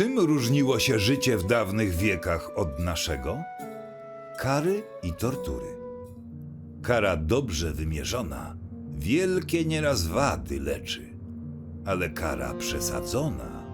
Czym różniło się życie w dawnych wiekach od naszego? Kary i tortury. Kara dobrze wymierzona wielkie nieraz wady leczy, ale kara przesadzona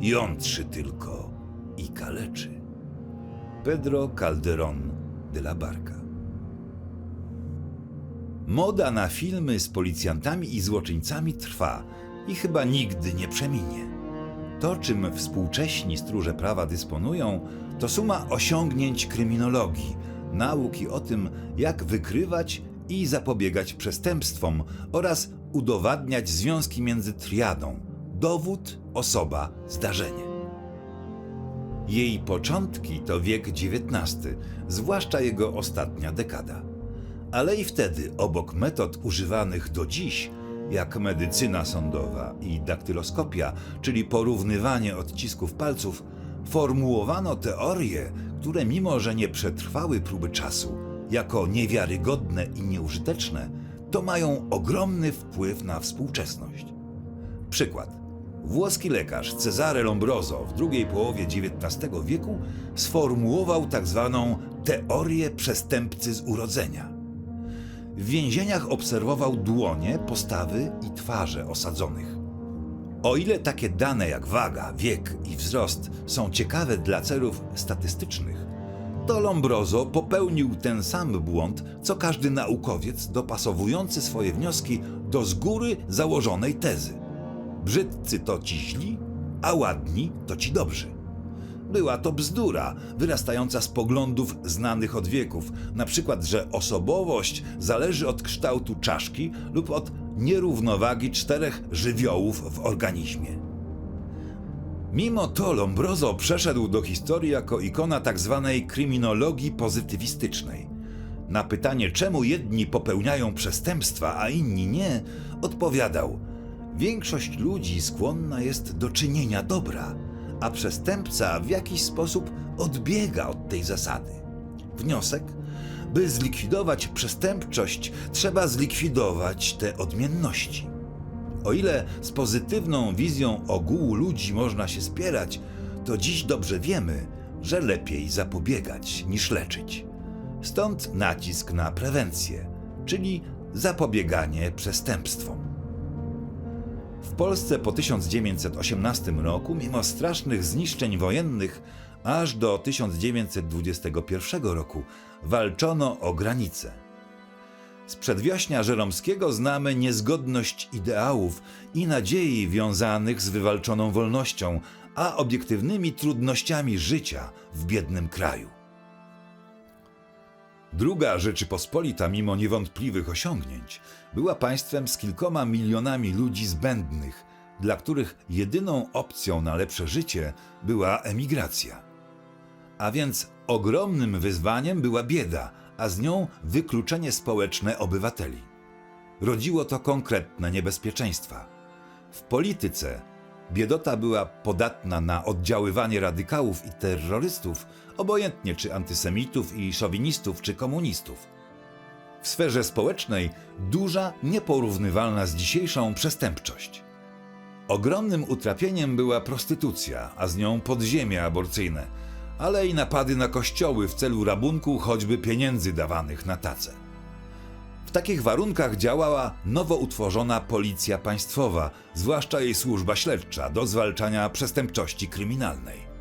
jątrzy tylko i kaleczy. Pedro Calderón de la Barca Moda na filmy z policjantami i złoczyńcami trwa i chyba nigdy nie przeminie. To, czym współcześni stróże prawa dysponują, to suma osiągnięć kryminologii, nauki o tym, jak wykrywać i zapobiegać przestępstwom oraz udowadniać związki między triadą dowód, osoba, zdarzenie. Jej początki to wiek XIX, zwłaszcza jego ostatnia dekada. Ale i wtedy, obok metod używanych do dziś, jak medycyna sądowa i daktyloskopia, czyli porównywanie odcisków palców, formułowano teorie, które mimo że nie przetrwały próby czasu, jako niewiarygodne i nieużyteczne, to mają ogromny wpływ na współczesność. Przykład. Włoski lekarz Cesare Lombroso w drugiej połowie XIX wieku sformułował tak zwaną teorię przestępcy z urodzenia. W więzieniach obserwował dłonie, postawy i twarze osadzonych. O ile takie dane jak waga, wiek i wzrost są ciekawe dla celów statystycznych, to Lombroso popełnił ten sam błąd, co każdy naukowiec dopasowujący swoje wnioski do z góry założonej tezy. Brzydcy to ci źli, a ładni to ci dobrzy. Była to bzdura, wyrastająca z poglądów znanych od wieków, na przykład, że osobowość zależy od kształtu czaszki lub od nierównowagi czterech żywiołów w organizmie. Mimo to Lombroso przeszedł do historii jako ikona tzw. kryminologii pozytywistycznej. Na pytanie, czemu jedni popełniają przestępstwa, a inni nie, odpowiadał: Większość ludzi skłonna jest do czynienia dobra, a przestępca w jakiś sposób odbiega od tej zasady. Wniosek? By zlikwidować przestępczość, trzeba zlikwidować te odmienności. O ile z pozytywną wizją ogółu ludzi można się spierać, to dziś dobrze wiemy, że lepiej zapobiegać niż leczyć. Stąd nacisk na prewencję, czyli zapobieganie przestępstwom. W Polsce po 1918 roku, mimo strasznych zniszczeń wojennych, aż do 1921 roku walczono o granice. Z przedwiośnia żeromskiego znamy niezgodność ideałów i nadziei wiązanych z wywalczoną wolnością, a obiektywnymi trudnościami życia w biednym kraju. Druga Rzeczypospolita, mimo niewątpliwych osiągnięć, była państwem z kilkoma milionami ludzi zbędnych, dla których jedyną opcją na lepsze życie była emigracja. A więc ogromnym wyzwaniem była bieda, a z nią wykluczenie społeczne obywateli. Rodziło to konkretne niebezpieczeństwa. W polityce biedota była podatna na oddziaływanie radykałów i terrorystów, obojętnie czy antysemitów i szowinistów, czy komunistów. W sferze społecznej duża, nieporównywalna z dzisiejszą przestępczość. Ogromnym utrapieniem była prostytucja, a z nią podziemia aborcyjne, ale i napady na kościoły w celu rabunku choćby pieniędzy dawanych na tacę. W takich warunkach działała nowo utworzona policja państwowa, zwłaszcza jej służba śledcza do zwalczania przestępczości kryminalnej.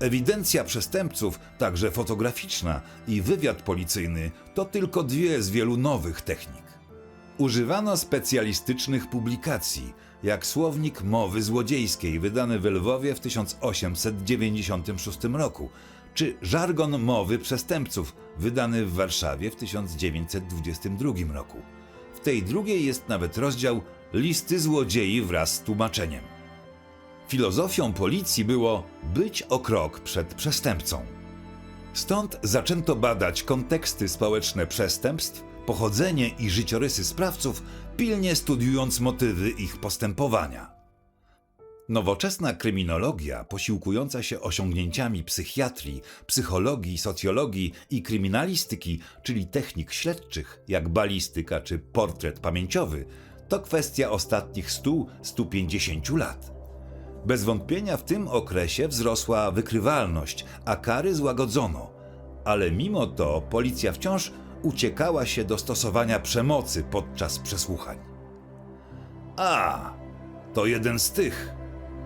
Ewidencja przestępców, także fotograficzna, i wywiad policyjny to tylko dwie z wielu nowych technik. Używano specjalistycznych publikacji, jak słownik mowy złodziejskiej wydany w Lwowie w 1896 roku, czy żargon mowy przestępców wydany w Warszawie w 1922 roku. W tej drugiej jest nawet rozdział Listy złodziei wraz z tłumaczeniem. Filozofią policji było być o krok przed przestępcą. Stąd zaczęto badać konteksty społeczne przestępstw, pochodzenie i życiorysy sprawców, pilnie studiując motywy ich postępowania. Nowoczesna kryminologia, posiłkująca się osiągnięciami psychiatrii, psychologii, socjologii i kryminalistyki, czyli technik śledczych, jak balistyka czy portret pamięciowy, to kwestia ostatnich 100-150 lat. Bez wątpienia w tym okresie wzrosła wykrywalność, a kary złagodzono. Ale mimo to policja wciąż uciekała się do stosowania przemocy podczas przesłuchań. A, to jeden z tych,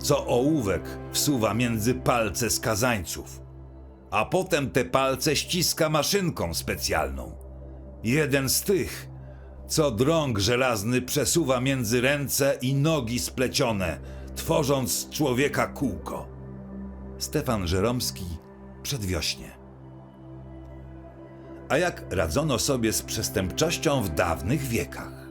co ołówek wsuwa między palce skazańców, a potem te palce ściska maszynką specjalną. Jeden z tych, co drąg żelazny przesuwa między ręce i nogi splecione, tworząc z człowieka kółko. Stefan Żeromski, Przedwiośnie. A jak radzono sobie z przestępczością w dawnych wiekach?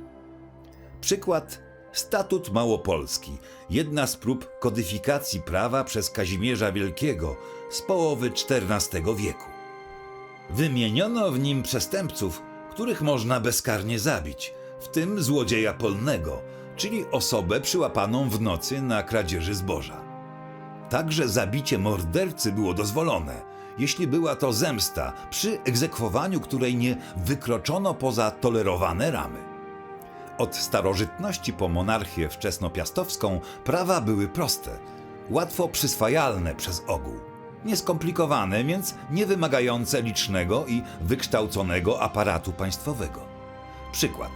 Przykład Statut Małopolski, jedna z prób kodyfikacji prawa przez Kazimierza Wielkiego z połowy XIV wieku. Wymieniono w nim przestępców, których można bezkarnie zabić, w tym złodzieja polnego, czyli osobę przyłapaną w nocy na kradzieży zboża. Także zabicie mordercy było dozwolone, jeśli była to zemsta, przy egzekwowaniu której nie wykroczono poza tolerowane ramy. Od starożytności po monarchię wczesnopiastowską prawa były proste, łatwo przyswajalne przez ogół, nieskomplikowane, więc nie wymagające licznego i wykształconego aparatu państwowego. Przykład.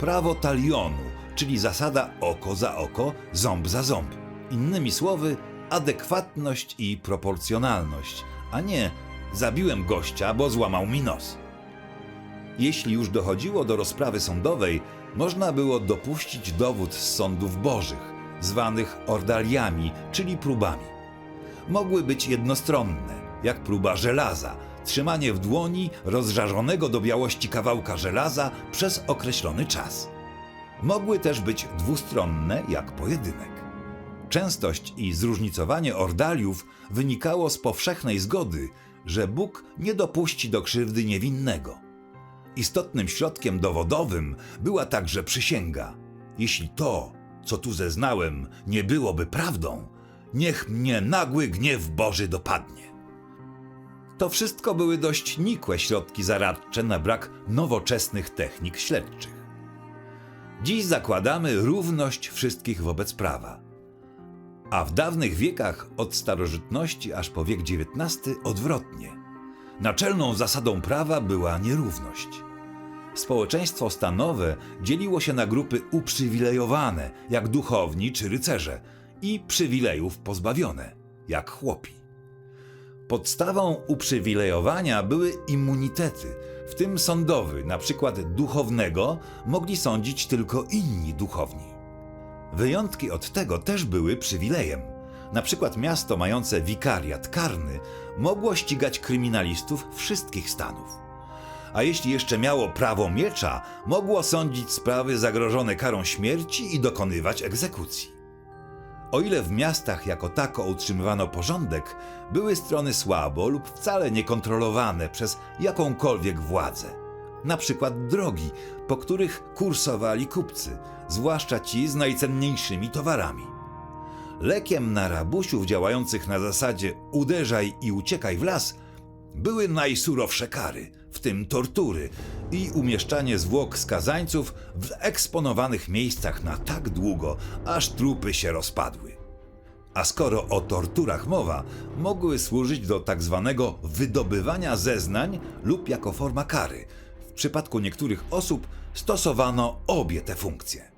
Prawo talionu, czyli zasada oko za oko, ząb za ząb. Innymi słowy, adekwatność i proporcjonalność, a nie zabiłem gościa, bo złamał mi nos. Jeśli już dochodziło do rozprawy sądowej, można było dopuścić dowód z sądów bożych, zwanych ordaliami, czyli próbami. Mogły być jednostronne, jak próba żelaza, trzymanie w dłoni rozżarzonego do białości kawałka żelaza przez określony czas. Mogły też być dwustronne, jak pojedynek. Częstość i zróżnicowanie ordaliów wynikało z powszechnej zgody, że Bóg nie dopuści do krzywdy niewinnego. Istotnym środkiem dowodowym była także przysięga. Jeśli to, co tu zeznałem, nie byłoby prawdą, niech mnie nagły gniew Boży dopadnie. To wszystko były dość nikłe środki zaradcze na brak nowoczesnych technik śledczych. Dziś zakładamy równość wszystkich wobec prawa. A w dawnych wiekach, od starożytności aż po wiek XIX, odwrotnie. Naczelną zasadą prawa była nierówność. Społeczeństwo stanowe dzieliło się na grupy uprzywilejowane, jak duchowni czy rycerze, i przywilejów pozbawione, jak chłopi. Podstawą uprzywilejowania były immunitety, w tym sądowy, na przykład duchownego, mogli sądzić tylko inni duchowni. Wyjątki od tego też były przywilejem. Na przykład miasto mające wikariat karny mogło ścigać kryminalistów wszystkich stanów. A jeśli jeszcze miało prawo miecza, mogło sądzić sprawy zagrożone karą śmierci i dokonywać egzekucji. O ile w miastach jako tako utrzymywano porządek, były strony słabo lub wcale niekontrolowane przez jakąkolwiek władzę. Na przykład drogi, po których kursowali kupcy, zwłaszcza ci z najcenniejszymi towarami. Lekiem na rabusiów działających na zasadzie uderzaj i uciekaj w las były najsurowsze kary, w tym tortury i umieszczanie zwłok skazańców w eksponowanych miejscach na tak długo, aż trupy się rozpadły. A skoro o torturach mowa, mogły służyć do tak zwanego wydobywania zeznań lub jako forma kary. W przypadku niektórych osób stosowano obie te funkcje.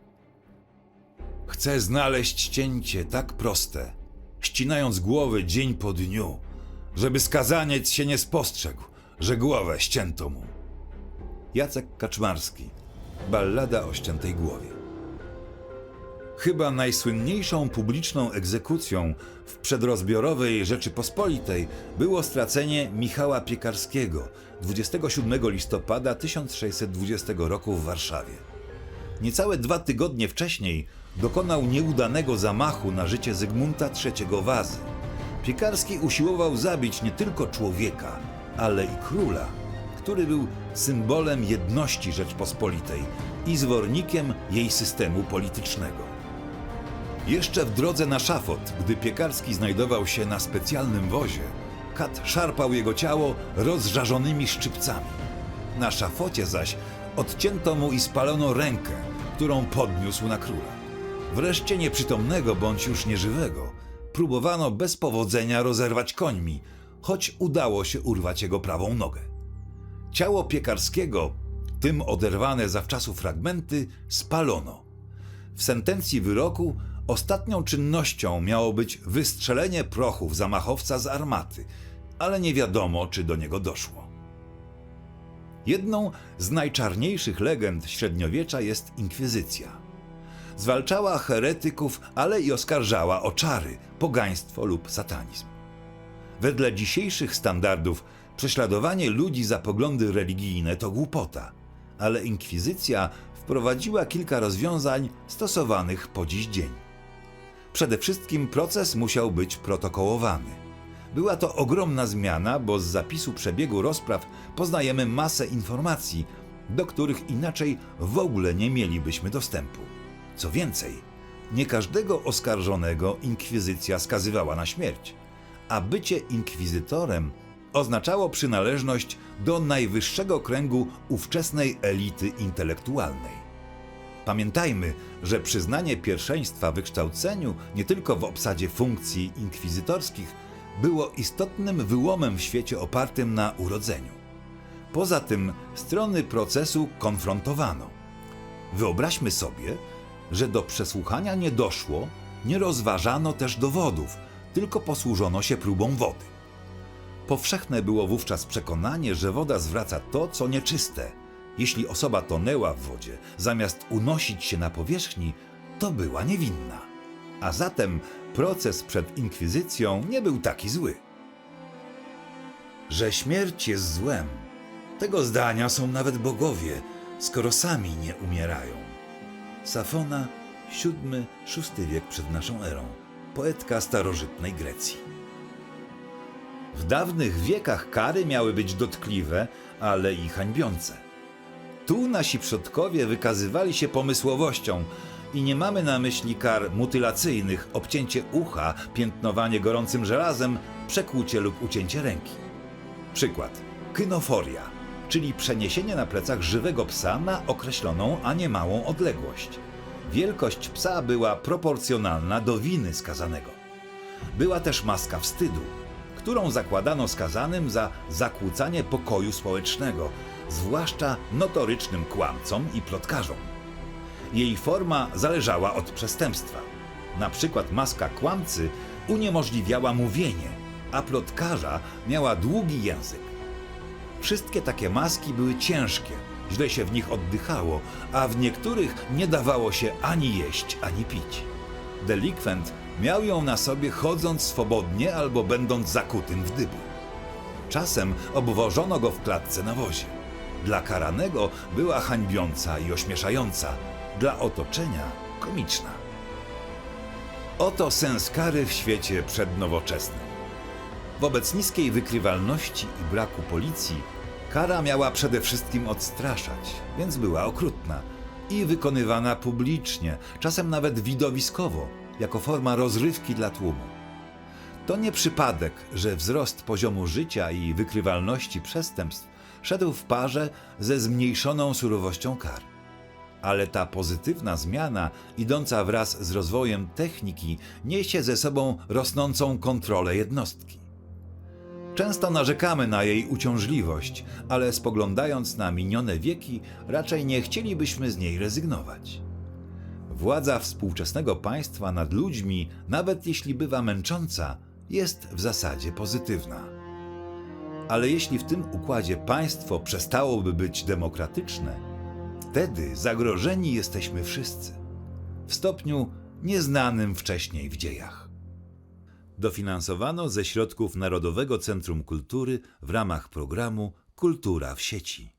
Chcę znaleźć cięcie tak proste, ścinając głowy dzień po dniu, żeby skazaniec się nie spostrzegł, że głowę ścięto mu. Jacek Kaczmarski, ballada o ściętej głowie. Chyba najsłynniejszą publiczną egzekucją w przedrozbiorowej Rzeczypospolitej było stracenie Michała Piekarskiego 27 listopada 1620 roku w Warszawie. Niecałe dwa tygodnie wcześniej dokonał nieudanego zamachu na życie Zygmunta III Wazy. Piekarski usiłował zabić nie tylko człowieka, ale i króla, który był symbolem jedności Rzeczpospolitej i zwornikiem jej systemu politycznego. Jeszcze w drodze na szafot, gdy Piekarski znajdował się na specjalnym wozie, kat szarpał jego ciało rozżarzonymi szczypcami. Na szafocie zaś odcięto mu i spalono rękę, którą podniósł na króla. Wreszcie nieprzytomnego bądź już nieżywego próbowano bez powodzenia rozerwać końmi, choć udało się urwać jego prawą nogę. Ciało piekarskiego, tym oderwane zawczasu fragmenty, spalono. W sentencji wyroku ostatnią czynnością miało być wystrzelenie prochów zamachowca z armaty, ale nie wiadomo, czy do niego doszło. Jedną z najczarniejszych legend średniowiecza jest inkwizycja. Zwalczała heretyków, ale i oskarżała o czary, pogaństwo lub satanizm. Wedle dzisiejszych standardów prześladowanie ludzi za poglądy religijne to głupota, ale inkwizycja wprowadziła kilka rozwiązań stosowanych po dziś dzień. Przede wszystkim proces musiał być protokołowany. Była to ogromna zmiana, bo z zapisu przebiegu rozpraw poznajemy masę informacji, do których inaczej w ogóle nie mielibyśmy dostępu. Co więcej, nie każdego oskarżonego inkwizycja skazywała na śmierć, a bycie inkwizytorem oznaczało przynależność do najwyższego kręgu ówczesnej elity intelektualnej. Pamiętajmy, że przyznanie pierwszeństwa wykształceniu nie tylko w obsadzie funkcji inkwizytorskich było istotnym wyłomem w świecie opartym na urodzeniu. Poza tym strony procesu konfrontowano. Wyobraźmy sobie, że do przesłuchania nie doszło, nie rozważano też dowodów, tylko posłużono się próbą wody. Powszechne było wówczas przekonanie, że woda zwraca to, co nieczyste. Jeśli osoba tonęła w wodzie, zamiast unosić się na powierzchni, to była niewinna. A zatem proces przed inkwizycją nie był taki zły. Że śmierć jest złem, tego zdania są nawet bogowie, skoro sami nie umierają. Safona, VII-VI wiek przed naszą erą, poetka starożytnej Grecji. W dawnych wiekach kary miały być dotkliwe, ale i hańbiące. Tu nasi przodkowie wykazywali się pomysłowością i nie mamy na myśli kar mutylacyjnych, obcięcie ucha, piętnowanie gorącym żelazem, przekłucie lub ucięcie ręki. Przykład. Kynoforia, czyli przeniesienie na plecach żywego psa na określoną, a nie małą odległość. Wielkość psa była proporcjonalna do winy skazanego. Była też maska wstydu, którą zakładano skazanym za zakłócanie pokoju społecznego, zwłaszcza notorycznym kłamcom i plotkarzom. Jej forma zależała od przestępstwa. Na przykład maska kłamcy uniemożliwiała mówienie, a plotkarza miała długi język. Wszystkie takie maski były ciężkie, źle się w nich oddychało, a w niektórych nie dawało się ani jeść, ani pić. Delikwent miał ją na sobie chodząc swobodnie albo będąc zakutym w dybu. Czasem obwożono go w klatce na wozie. Dla karanego była hańbiąca i ośmieszająca, dla otoczenia komiczna. Oto sens kary w świecie przednowoczesnym. Wobec niskiej wykrywalności i braku policji, kara miała przede wszystkim odstraszać, więc była okrutna i wykonywana publicznie, czasem nawet widowiskowo, jako forma rozrywki dla tłumu. To nie przypadek, że wzrost poziomu życia i wykrywalności przestępstw szedł w parze ze zmniejszoną surowością kar. Ale ta pozytywna zmiana, idąca wraz z rozwojem techniki, niesie ze sobą rosnącą kontrolę jednostki. Często narzekamy na jej uciążliwość, ale spoglądając na minione wieki, raczej nie chcielibyśmy z niej rezygnować. Władza współczesnego państwa nad ludźmi, nawet jeśli bywa męcząca, jest w zasadzie pozytywna. Ale jeśli w tym układzie państwo przestałoby być demokratyczne, wtedy zagrożeni jesteśmy wszyscy w stopniu nieznanym wcześniej w dziejach. Dofinansowano ze środków Narodowego Centrum Kultury w ramach programu Kultura w sieci.